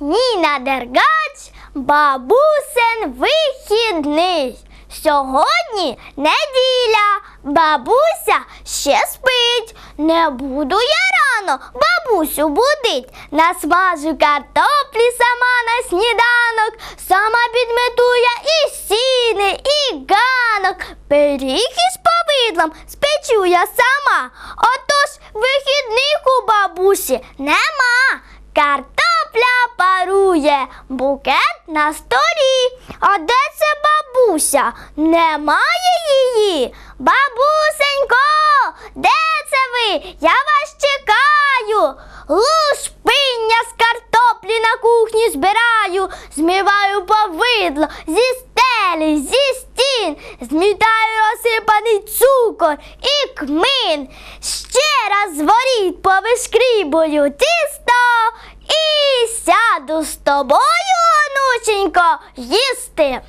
Ніна Дергач, бабусин вихідний. Сьогодні неділя, бабуся ще спить. Не буду я рано бабусю будить. Насмажу картоплі сама на сніданок, сама підмету я і сіни, і ганок. Пиріг із повидлом спечу я сама. Отож вихідних у бабусі нема. Картопля парує, букет на столі. А де це бабуся? Немає її. Бабусенько, де це ви? Я вас чекаю. Лушпиння з картоплі на кухні збираю, змиваю повидло зі стелі, зі стін, змітаю розсипаний цукор і кмин. Ще раз воріт повишкрібую і сяду з тобою, онученько, їсти.